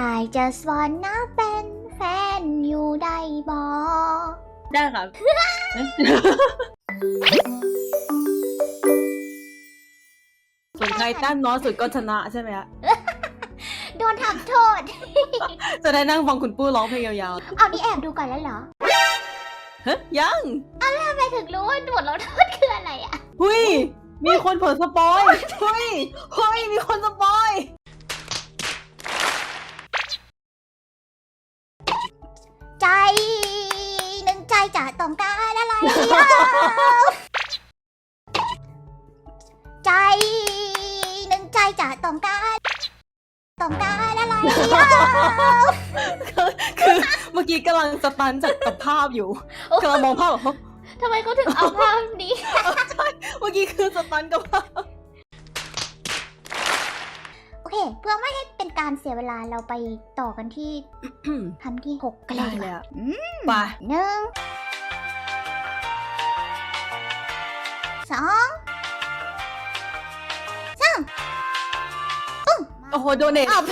I just wanna เป็นแฟนอยู่ได้บอได้ค่ะ ส่วนใครแต้มน้อยสุดก็ชนะใช่ไหมฮะโดนทำโทษ จะได้นั่งฟังคุณปู้ร้องเพลงยาวเอานี่แอบดูก่อนแล้วเหรอๆเฮ้ยยังทำไมถึงรู้ว่าบทลงโทษคืออะไรอะ หุยมีคนเผลอสปอยหุยหุยมีคนสปอย ใจหนึ่งใจจะต้องการอะไรอะใจหนึ่งใจจะต้องการต้องการอะไรอะคือเมื่อกี้กำลังสตันจากกับภาพอยู่กำลังมองภาพแบบทำไมเขาถึงเอาภาพนี้ เมื่อกี้คือสตันกับภาพโอ เค เพื่อไม่ให้เป็นการเสียเวลาเราไปต่อกันที่ คำที่หกกันเลได้ยดีกเลยว่าอะอืมไปหนึ่งสองสามโอ้โหโดเนทอ้าว